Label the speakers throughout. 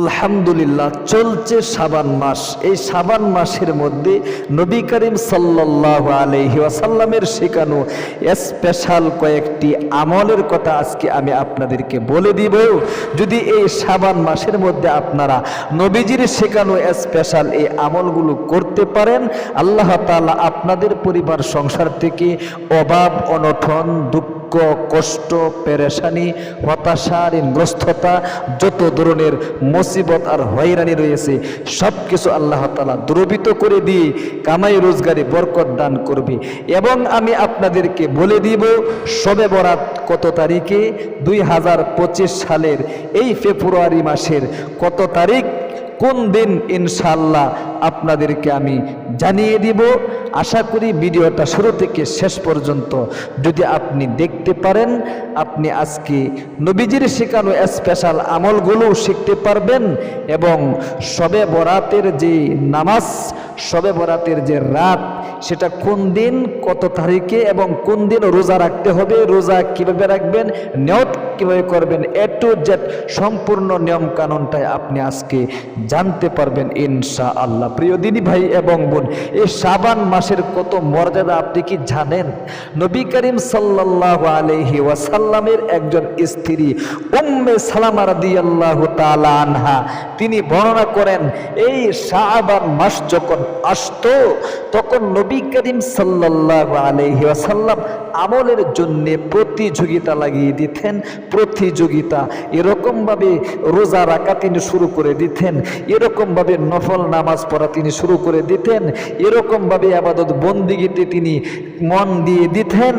Speaker 1: আলহামদুলিল্লাহ, চলছে সাবান মাস। এই সাবান মাসের মধ্যে নবী করিম সাল্লাহ আলহি ওয়াসাল্লামের শেখানো স্পেশাল কয়েকটি আমলের কথা আজকে আমি আপনাদেরকে বলে দিব। যদি এই সাবান মাসের মধ্যে আপনারা নবীজির শেখানো স্পেশাল এই আমলগুলো করতে পারেন, আল্লাহ তাআলা আপনাদের পরিবার, সংসার থেকে অভাব অনঠন দুঃখ কষ্ট, পেরেশানি, হতাশা, ঋণগ্রস্ততা যত ধরনের মুসিবত আর হয়রানি রয়েছে সব কিছু আল্লাহ তালা দ্রবিত করে দিয়ে কামাই রোজগারে বরকত দান করবে। এবং আমি আপনাদেরকে বলে দিব সবে বরাত কত তারিখে? দুই হাজার পঁচিশ সালের এই ফেব্রুয়ারি মাসের কত তারিখ? কোন দিন ইনশাল্লাহ আপনাদেরকে আমি জানিয়ে দিব। আশা করি ভিডিওটা শুরু থেকে শেষ পর্যন্ত যদি আপনি দেখতে পারেন, আপনি আজকে নবীজির শেখানো স্পেশাল আমলগুলো শিখতে পারবেন এবং সবে বরাতের যে নামাজ সবে বরাতের যে রাত, সেটা কোন দিন, কত তারিখে এবং কোন দিন রোজা রাখতে হবে, রোজা কীভাবে রাখবেন, নিয়ত কীভাবে করবেন, এ টু জেড সম্পূর্ণ নিয়ম কানুনটাই আপনি আজকে জানতে পারবেন ইনশা আল্লাহ প্রিয় দিদি ভাই এবং বোন, এই শাবান মাসের কত মর্যাদা আপনি কি জানেন? নবী করিম সাল্লাহ আলহি ওয়াসাল্লামের একজন স্ত্রী, উম্মে সালামা রাদিয়াল্লাহু তাআলা আনহা, তিনি বর্ণনা করেন, এই শাবান মাস যখন আসতো, তখন নবী করিম সাল্লাহ আলহি ওয়াসাল্লাম আমলের জন্য প্রতিযোগিতা লাগিয়ে দিতেন, প্রতিযোগিতা এরকমভাবে রোজা রাখা তিনি শুরু করে দিতেন, এরকমভাবে নফল নামাজ পড়া তিনি শুরু করে দিতেন। এরকমভাবে আবাদত বন্দিগিতে তিনি মন দিয়ে দিতেন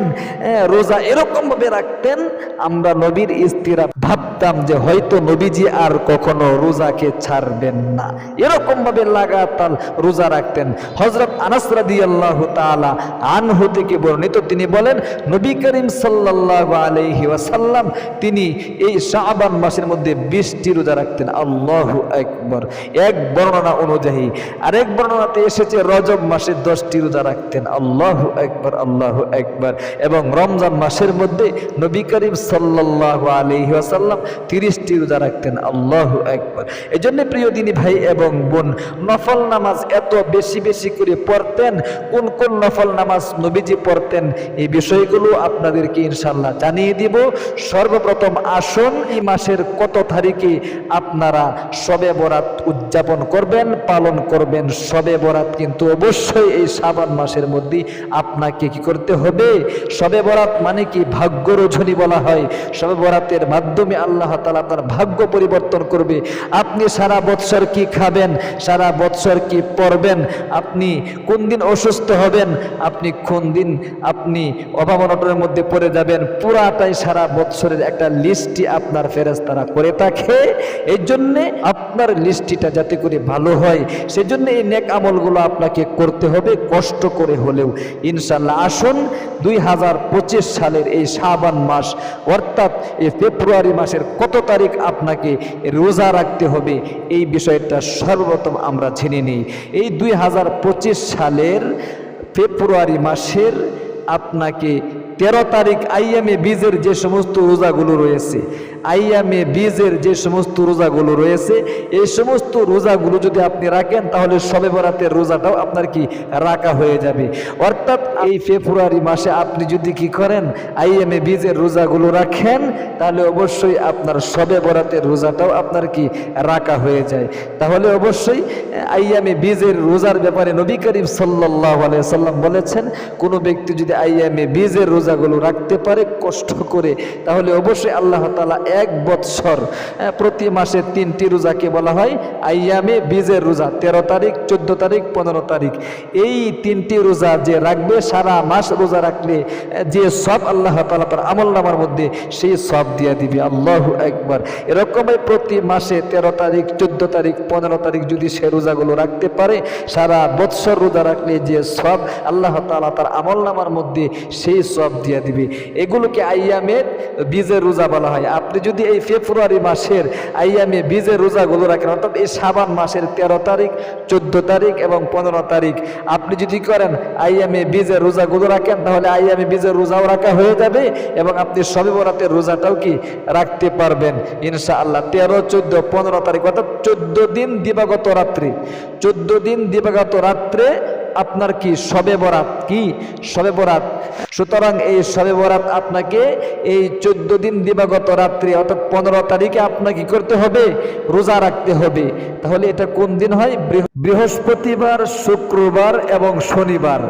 Speaker 1: রোজা এরকমভাবে রাখতেন, আমরা নবীর স্ত্রীরা ভাবতাম যে হয়তো নবীজি আর কখনো রোজাকে ছাড়বেন না। এরকমভাবে লাগাতার রোজা রাখতেন। হজরত আনাস রাদিয়াল্লাহু তাআলা আনহু থেকে বর্ণিত তিনি বলেন, নবী করিম সাল্লাল্লাহু আলাইহি ওয়াসাল্লাম, তিনি এই শাবান মাসের মধ্যে বিশটি রোজা রাখতেন। আল্লাহ আকবার। এক বর্ণনা অনুযায়ী আরেক বর্ণনাতে এসেছে, রজব মাসে দশটি রোজা রাখতেন। আল্লাহু আকবার, আল্লাহু আকবার। এবং রমজান মাসের মধ্যে নবী করিম সাল্লাল্লাহু আলাইহি ওয়াসাল্লাম তিরিশটি রোজা রাখতেন, আল্লাহু আকবার। এজন্য প্রিয় দিনী ভাই এবং বোন, নফল নামাজ এত বেশি বেশি করে পড়তেন, কোন কোন নফল নামাজ নবীজি পড়তেন, এই বিষয়গুলো আপনাদেরকে ইনশাল্লাহ জানিয়ে দিব। সর্বপ্রথম আসুন, এই মাসের কত তারিখে আপনারা সবে বরাত উদযাপন করবেন, পালন করবেন সবে বরাত কিন্তু অবশ্যই এই শ্রাবণ মাসের মধ্যে আপনাকে কি করতে হবে? সবে বরাত মানে কি? ভাগ্য রোজনী বলা হয়। সবে বরাতের মাধ্যমে আল্লাহ তালা আপনার ভাগ্য পরিবর্তন করবে। আপনি সারা বৎসর কি খাবেন? সারা বৎসর কি পড়বেন? আপনি কোন দিন অসুস্থ হবেন? আপনি কোন দিন আপনি অভাবনটনের মধ্যে পড়ে যাবেন? পুরাটাই সারা বৎসরের একটা লিস্টটি আপনার ফেরেস্তারা করে থাকে। এই জন্যে আপনার লিস্টিটা যাতে করে ভালো হয়, সেজন্য এই নেক আমলগুলো আপনাকে করতে হবে, কষ্ট করে হলেও। ইনশাল্লাহ আসুন দুই হাজার পঁচিশ সালের এই শাবান মাস। অর্থাৎ এই ফেব্রুয়ারি মাসের কত তারিখ আপনাকে রোজা রাখতে হবে এই বিষয়টা সর্বপ্রথম আমরা জেনে নিই। এই দুই হাজার পঁচিশ সালের ফেব্রুয়ারি মাসের আপনাকে তেরো তারিখ আইয়ামে বীজের যে সমস্ত রোজাগুলো রয়েছে আইয়ামে বীজের যে সমস্ত রোজাগুলো রয়েছে, এই সমস্ত রোজাগুলো যদি আপনি রাখেন, তাহলে সবে বরাতের রোজাটাও আপনার কি রাখা হয়ে যাবে। অর্থাৎ এই ফেব্রুয়ারি মাসে আপনি যদি কি করেন আইএমএ বীজের রোজাগুলো রাখেন, তাহলে অবশ্যই আপনার সবে বরাতের রোজাটাও আপনার কি রাখা হয়ে যায়। তাহলে অবশ্যই, আইয়ামে বীজের রোজার ব্যাপারে নবী করিম সাল্লাহ সাল্লাম বলেছেন, কোনো ব্যক্তি যদি আইয়ামে বীজের রোজাগুলো রাখতে পারে কষ্ট করে, তাহলে অবশ্যই আল্লাহ তালা এক বৎসর প্রতি মাসে তিনটি রোজাকে বলা হয় আইয়ামে বীজের রোজা, তেরো তারিখ, চোদ্দ তারিখ, পনেরো তারিখ। এই তিনটি রোজা যে রাখবে, সারা মাস রোজা রাখলে যে সব আল্লাহ তালা তার আমল নামার মধ্যে, সেই সব দিয়ে দিবে। আল্লাহ একবার এরকমই প্রতি মাসে তেরো তারিখ, চোদ্দ তারিখ, পনেরো তারিখ যদি সে রোজাগুলো রাখতে পারে, সারা বৎসর রোজা রাখলে যে সব আল্লাহ তালা তার আমল নামার মধ্যে, সেই সব দিয়ে দিবে। এগুলোকে আইয়ামের বীজের রোজা বলা হয়। আপনি যদি এই ফেব্রুয়ারি মাসের আইয়ামে বীজের রোজাগুলো রাখেন, অর্থাৎ এই সাবান মাসের তেরো তারিখ, চোদ্দ তারিখ এবং পনেরো তারিখ, আপনি যদি করেন আইয়ামে বীজের রোজাগুলো রাখেন, তাহলে আইয়ামে বীজের রোজাও রাখা হয়ে যাবে এবং আপনি সবে বরাতের রোজাটাও কি রাখতে পারবেন। ইনশাআল্লাহ তেরো, চোদ্দ, পনেরো তারিখ, অর্থাৎ চোদ্দ দিন দিবাগত রাত্রি, চোদ্দ দিন দিবাগত রাত্রে আপনার কি সবে বরাত? কি? সবে বরাত। সুতরাং এই সবে বরাত আপনাকে এই চোদ্দ দিন দিবাগত রাত্রি, অর্থাৎ পনেরো তারিখে আপনাকে কি করতে হবে? রোজা রাখতে হবে। তাহলে এটা কোন দিন হয়? বৃহস্পতিবার, শুক্রবার এবং শনিবার।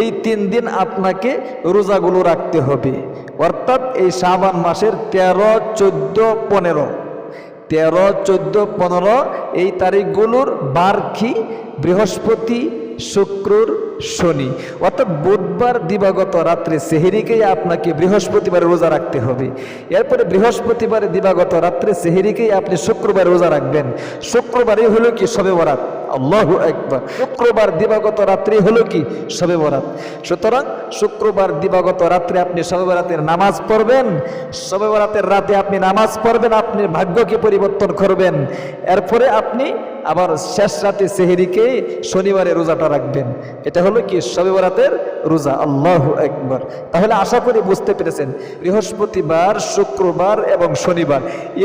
Speaker 1: এই তিন দিন আপনাকে রোজাগুলো রাখতে হবে। অর্থাৎ এই শ্রাবণ মাসের তেরো, চোদ্দ, পনেরো। তেরো, চোদ্দ, পনেরো এই তারিখগুলোর বার কি বৃহস্পতি শুক্রর শনি। অর্থাৎ বুধবার দিবাগত রাত্রে সেহেরিকেই আপনাকে বৃহস্পতিবার রোজা রাখতে হবে। এরপরে বৃহস্পতিবারে দিবাগত রাত্রে সেহেরিকেই আপনি শুক্রবার রোজা রাখবেন। শুক্রবারই হলো কি? সবে বরাত। আল্লাহ একবার শুক্রবার দিবাগত রাত্রি হলো কি? সবে বরাত। সুতরাং শুক্রবার দিবাগত রাত্রে আপনি সবে বরাতের নামাজ পড়বেন। সবে বরাতের রাতে আপনি নামাজ পড়বেন আপনি ভাগ্যকে পরিবর্তন করবেন? এরপরে আপনি আবার শেষ রাতে সেহেরিকে শনিবারে রোজাটা রাখবেন। এটা হলো কি? সবে বরাতের রোজা। আল্লাহ একবার তাহলে আশা করি বুঝতে পেরেছেন। বৃহস্পতিবার, শুক্রবার এবং শনিবার,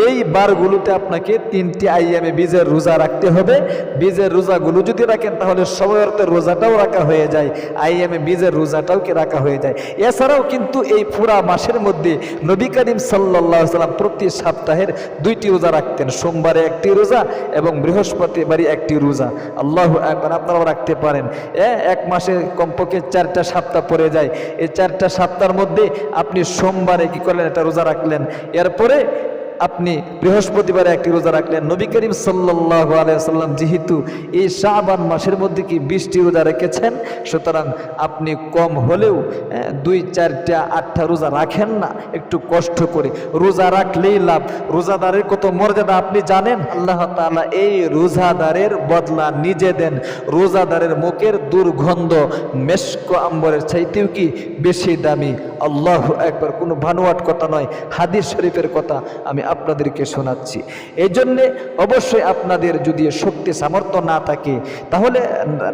Speaker 1: এই বারগুলোতে আপনাকে তিনটি আইয়ামে বীজের রোজা রাখতে হবে। বীজের রোজাগুলো যদি রাখেন, তাহলে সবে বরাতের রোজাটাও রাখা হয়ে যায় আইয়ামে বীজের রোজাটাও কি রাখা হয়ে যায়। এছাড়াও কিন্তু এই পুরা মাসের মধ্যে নবী করিম সাল্লাহ সাল্লাম প্রতি সপ্তাহের দুইটি রোজা রাখতেন, সোমবারে একটি রোজা এবং বৃহস্পতিবারই একটি রোজা। আল্লাহ একবার আপনারাও রাখতে পারেন। এক মাসে কমপক্ষে চারটা সপ্তাহ পড়ে যায়। এই চারটা সপ্তাহের মধ্যে আপনি সোমবারে কি করলেন, একটা রোজা রাখলেন। এরপরে আপনি বৃহস্পতিবারে একটি রোজা রাখলেন। নবী করিম সাল্লাহ আলাইসাল্লাম যেহেতু এই শাহবান মাসের মধ্যে কি বিশটি রোজা রেখেছেন, সুতরাং আপনি কম হলেও দুই চারটা আটটা রোজা রাখেন না, একটু কষ্ট করে। রোজা রাখলেই লাভ। রোজাদারের কত মর্যাদা আপনি জানেন? আল্লাহ তাআলা এই রোজাদারের বদলা নিজে দেন। রোজাদারের মুখের দুর্গন্ধ মেশক আম্বরের চাইতেও কি বেশি দামি? আল্লাহ একবার কোনো ভানুয়াট কথা নয়, হাদিস শরীফের কথা আমি আপনাদেরকে শোনাচ্ছি। এই জন্যে অবশ্যই আপনাদের যদি শক্তি সামর্থ্য না থাকে তাহলে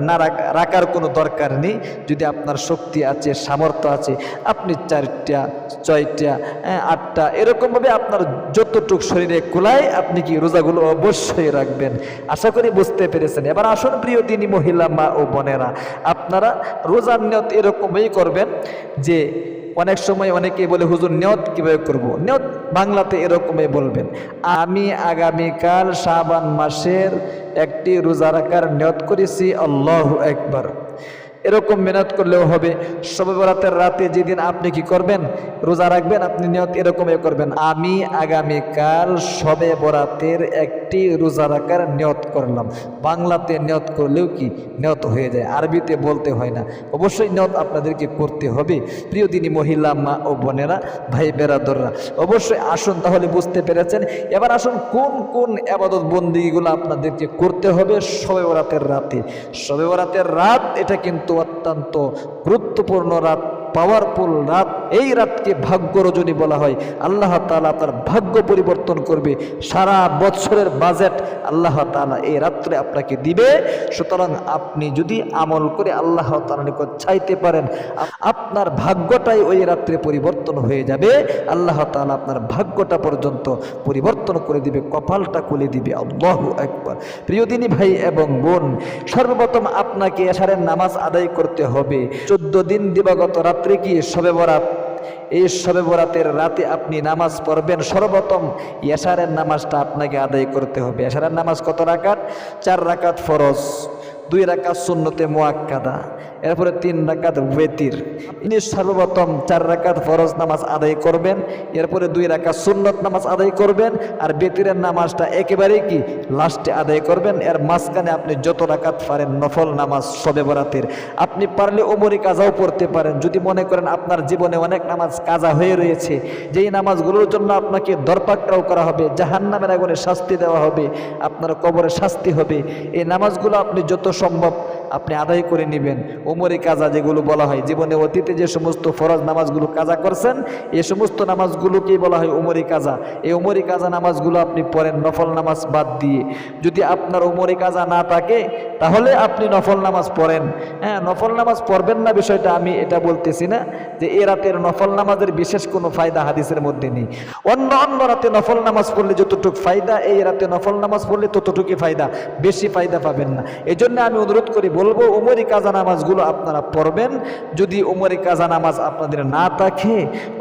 Speaker 1: না রাখার কোনো দরকার নেই। যদি আপনার শক্তি আছে সামর্থ্য আছে আপনি চারটা ছয়টা হ্যাঁ, আটটা এরকমভাবে আপনার যতটুক শরীরে কোলায় আপনি কি রোজাগুলো অবশ্যই রাখবেন। আশা করি বুঝতে পেরেছেন। এবার আসুন প্রিয় দিনী মহিলা মা ও বোনেরা আপনারা রোজার নিয়ত এরকমই করবেন যে অনেক সময় অনেকে বলে, হুজুর, নিয়ত কীভাবে করব। নিয়ত বাংলাতে এরকমই বলবেন আমি আগামীকাল শাবান মাসের একটি রোজা রাখার নিয়ত করেছি, আল্লাহ একবার এরকম মেহনত করলেও হবে। সবে বরাতের রাতে যেদিন আপনি কি করবেন, রোজা রাখবেন, আপনি নিয়ত এরকমই করবেন। আমি আগামীকাল সবে বরাতের একটি রোজা রাখার নিয়ত করলাম। বাংলাতে নিয়ত করলেও কি নিয়ত হয়ে যায়, আরবিতে বলতে হয় না। অবশ্যই নিয়ত আপনাদেরকে করতে হবে। প্রিয় দিনী মহিলা, মা ও বোনেরা, ভাই বেরাদররা, অবশ্যই আসুন তাহলে বুঝতে পেরেছেন। এবার আসুন কোন কোন আবাদত বন্দিগুলো আপনাদেরকে করতে হবে সবে বরাতের রাতে। সবে বরাতের রাত, এটা কিন্তু অত্যন্ত গুরুত্বপূর্ণ রাত পাওয়ারফুল রাত, এই রাতকে ভাগ্য রজনী বলা হয়। আল্লাহ তাআলা তার ভাগ্য পরিবর্তন করবে। সারা বছরের বাজেট আল্লাহ তালা এই রাত্রে আপনাকে দিবে। সুতরাং আপনি যদি আমল করে আল্লাহ তাআলার নিকট চাইতে পারেন, আপনার ভাগ্যটাই ওই রাত্রে পরিবর্তন হয়ে যাবে। আল্লাহ তালা আপনার ভাগ্যটা পর্যন্ত পরিবর্তন করে দিবে, কপালটা খুলে দিবে। আল্লাহ একবার প্রিয়দিনী ভাই এবং বোন, সর্বপ্রথম আপনাকে এশারের নামাজ আদায় করতে হবে। চোদ্দ দিন দিবাগত রাত্রে কি সবে বরাত, এই সবে বরাতের রাতে আপনি নামাজ পড়বেন। সর্বপ্রথম এশারের নামাজটা আপনাকে আদায় করতে হবে। এশারের নামাজ কত রাকাত? চার রাকাত ফরজ। দুই রাকাত সুন্নতে মোয়াক্কাদা এরপরে তিন রাকাত ওয়েতির। ইনি সর্বপ্রথম চার রাকাত ফরজ নামাজ আদায় করবেন, এরপরে দুই রাকাত সুন্নত নামাজ আদায় করবেন, আর বেতিরের নামাজটা একেবারেই কি লাস্টে আদায় করবেন, এর মাঝখানে আপনি যত রাকাত পারেন নফল নামাজ সবে বরাতের। আপনি পারলে ওমরি কাজাও পড়তে পারেন, যদি মনে করেন আপনার জীবনে অনেক নামাজ কাজা হয়ে রয়েছে, যেই নামাজগুলোর জন্য আপনাকে দরপাকটাও করা হবে জাহান নামের আগুনে শাস্তি দেওয়া হবে, আপনার কবরে শাস্তি হবে, এই নামাজগুলো আপনি যত সম্ভব। আপনি আদায় করে নেবেন। ওমরে কাজা যেগুলো বলা হয়, জীবনে অতীতে যে সমস্ত ফরজ নামাজগুলো কাজা করছেন, এ সমস্ত নামাজগুলোকেই বলা হয় ওমরে কাজা। এই ওমরি কাজা নামাজগুলো আপনি পড়েন নফল নামাজ বাদ দিয়ে। যদি আপনার ওমরে কাজা না থাকে, তাহলে আপনি নফল নামাজ পড়েন। হ্যাঁ নফল নামাজ পড়বেন না বিষয়টা আমি এটা বলতেছি না যে এ রাতের নফল নামাজের বিশেষ কোনো ফায়দা হাদিসের মধ্যে নেই। অন্য অন্য রাতে নফল নামাজ পড়লে যতটুকু ফায়দা, এই রাতে নফল নামাজ পড়লে ততটুকুই ফায়দা, বেশি ফায়দা পাবেন না। এই আমি অনুরোধ করি বলব, উমরি কাজা নামাজগুলো আপনারা পড়বেন। যদি উমরি কাজা নামাজ আপনাদের না থাকে,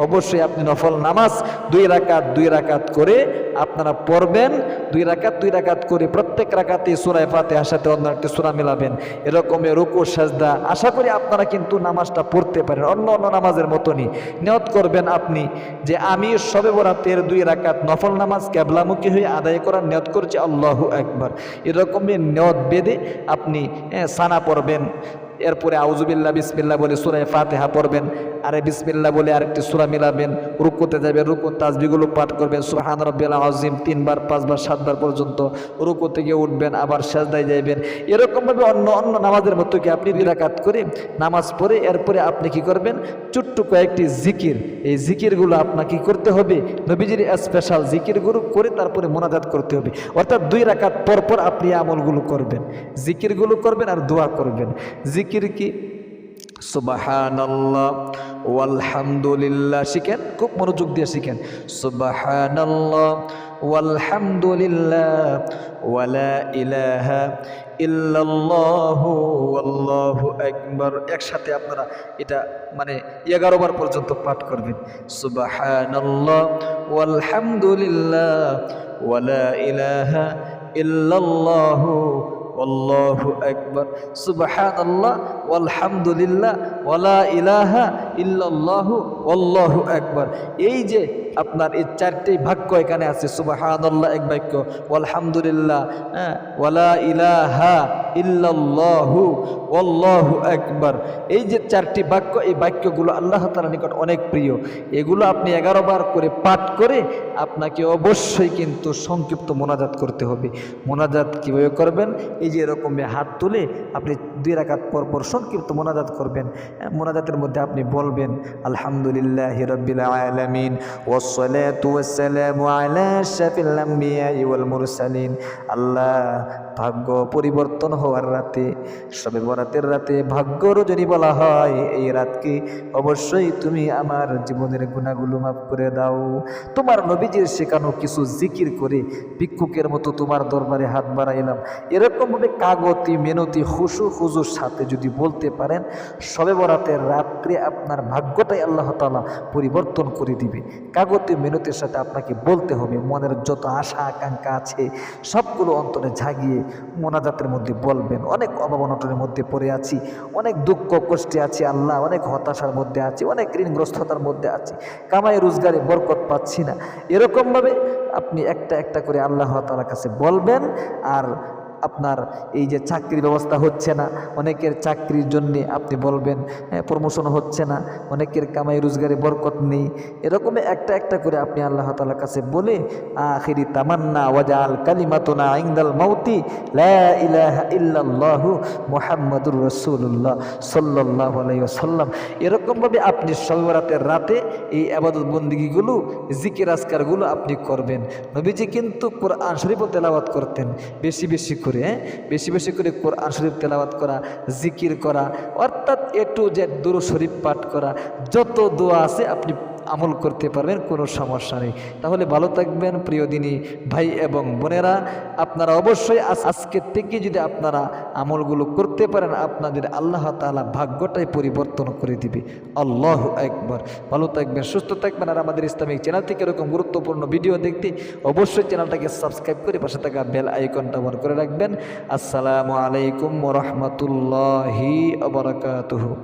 Speaker 1: অবশ্যই আপনি নফল নামাজ দুই রাকাত দুই রাকাত করে আপনারা পড়বেন দুই রাকাত দুই রাকাত করে প্রত্যেক রাকাতে সুরায় ফাতেহার সাথে অন্য একটি সুরা মেলাবেন। এরকমে রুকু সাজদা আশা করি আপনারা কিন্তু নামাজটা পড়তে পারেন অন্য অন্য নামাজের মতনই। নিয়ত করবেন আপনি যে আমি সবে বরাতের দুই রাকাত নফল নামাজ ক্যাবলামুখী হয়ে আদায় করার নিয়ত করছি আল্লাহ একবার এরকমই নিয়ত বেঁধে আপনি হ্যাঁ, সানা পড়বেন। এরপরে আউজুবিল্লা বিসমিল্লা বলে সুরায় ফাতেহা পড়বেন। আরে বিসমিল্লা বলে আরেকটি সুরা মিলাবেন। রুকুতে যাবেন, রুকু তাজবিগুলো পাঠ করবেন। সুহান রব্বিল আজিম তিনবার, পাঁচবার, সাতবার পর্যন্ত রুকু থেকে উঠবেন, আবার সাজদায় যাইবেন। এরকমভাবে অন্য অন্য নামাজের মতো কি আপনি বিরাকাত করে নামাজ পড়ে এরপরে আপনি কি করবেন? ছোট্ট কয়েকটি জিকির। এই জিকিরগুলো আপনাকে করতে হবে। নবীজির স্পেশাল জিকিরগুলো করে তারপরে মোনাজাত করতে হবে। অর্থাৎ দুই রাকাত পর পর আপনি আমলগুলো করবেন। জিকিরগুলো করবেন আর দোয়া করবেন। জিকির কি সুবাহানাল্লাহ, ওয়ালহামদুলিল্লাহ শিখেন? খুব মনোযোগ দিয়ে শিখেন। সুবাহানাল্লাহ, ওয়ালহামদুলিল্লাহ, ওয়ালা ইলাহা ইল্লাল্লাহু আল্লাহু আকবার। একসাথে আপনারা এটা মানে এগারো বার পর্যন্ত পাঠ করবেন। সুবাহানাল্লাহ, ওয়ালহামদুলিল্লাহ, ওয়ালা ইলাহা ইল্লাল্লাহু আল্লাহু আকবার সুবহানাল্লাহ ওয়ালহামদুলিল্লাহ ওয়ালা ইলাহা ইল্লাল্লাহু, আল্লাহু আকবার। এই যে আপনার এই চারটি বাক্য এখানে আছে, সুবহানাল্লাহ এক বাক্য আলহামদুলিল্লাহ হ্যাঁ ওয়ালা ইলাহা ইল্লাল্লাহু, আল্লাহু আকবার। এই যে চারটি বাক্য, এই বাক্যগুলো আল্লাহ তাআলার নিকট অনেক প্রিয়। এগুলো আপনি এগারো বার করে পাঠ করে আপনাকে অবশ্যই কিন্তু সংক্ষিপ্ত মোনাজাত করতে হবে। মোনাজাত কীভাবে করবেন? এই যে এরকম হাত তুলে আপনি দুই রাকাত পর পর সংক্ষিপ্ত মোনাজাত করবেন। মোনাজাতের মধ্যে আপনি বলবেন আলহামদুলিল্লাহ রব্বিল আলমিন ওয়াসসালামু আলা আশরাফিল আম্বিয়াই ওয়াল মুরসালিন। আল্লাহ ভাগ্য পরিবর্তন হওয়ার রাতে সবে বরাতের রাতে ভাগ্য রজনী বলা হয়। এই রাতকে অবশ্যই তুমি আমার জীবনের গুণাগুলো মাফ করে দাও। তোমার নবীজির শেখানো কিছু জিকির করে ভিক্ষুকের মতো তোমার দরবারে হাত বাড়াইলাম। এরকমভাবে কাগতি, মেনতি হুসু হুজুর সাথে যদি বলতে পারেন সবে বরাতের রাত্রে আপনার ভাগ্যটাই আল্লাহ তালা পরিবর্তন করে দিবে। কাগতি, মেনতির সাথে আপনাকে বলতে হবে, মনের যত আশা, আকাঙ্ক্ষা আছে, সবগুলো অন্তরে জাগিয়ে মোনাজাতের মধ্যে বলবেন, অনেক অভাবনটনের মধ্যে পড়ে আছি, অনেক দুঃখ কষ্টে আছি, আল্লাহ, অনেক হতাশার মধ্যে আছি, অনেক ঋণগ্রস্ততার মধ্যে আছি, কামাই রোজগারে বরকত পাচ্ছি না। এরকমভাবে আপনি একটা একটা করে আল্লাহ তালার কাছে বলবেন আর আপনার এই যে চাকরির ব্যবস্থা হচ্ছে না, অনেকের চাকরির জন্যে আপনি বলবেন প্রমোশন হচ্ছে না, অনেকের কামাই রোজগারে বরকত নেই। এরকম একটা একটা করে আপনি আল্লাহ তালার কাছে বলে, আখিরি তামান্না ওয়াজাল কালিমাতুনা ইংদাল মাউতি ইল্লাল্লাহু মুহাম্মাদুর রাসূলুল্লাহ সাল্লাল্লাহু আলাইহি ওয়াসাল্লাম। এরকমভাবে আপনি সর্বরাতের রাতে এই আবাদত বন্দিগিগুলো, জিকির আজকারগুলো আপনি করবেন। নবীজি কিন্তু কোরআন শরীফও তেলাওয়াত করতেন, বেশি বেশি করে। হ্যাঁ বেশি বেশি করে কোরআন শরীফ তেলাবাত করা, জিকির করা, অর্থাৎ এ টু জেড দুরু শরীফ পাঠ করা, যত দোয়া আছে আপনি আমল করতে পারবেন, কোনো সমস্যা নেই। তাহলে ভালো থাকবেন, প্রিয় দিনী ভাই এবং বোনেরা। আপনারা অবশ্যই আজ- আজকে থেকে যদি আপনারা আমলগুলো করতে পারেন, আপনাদের আল্লাহ তাআলা ভাগ্যটাই পরিবর্তন করে দিবে। আল্লাহ একবার ভালো থাকবেন, সুস্থ থাকবেন। আর আমাদের ইসলামিক চ্যানেল থেকে এরকম গুরুত্বপূর্ণ ভিডিও দেখতে অবশ্যই চ্যানেলটাকে সাবস্ক্রাইব করে পাশে থাকা বেল আইকনটা অন করে রাখবেন। আসসালামু আলাইকুম রহমতুল্লাহি আবরাকাতুহু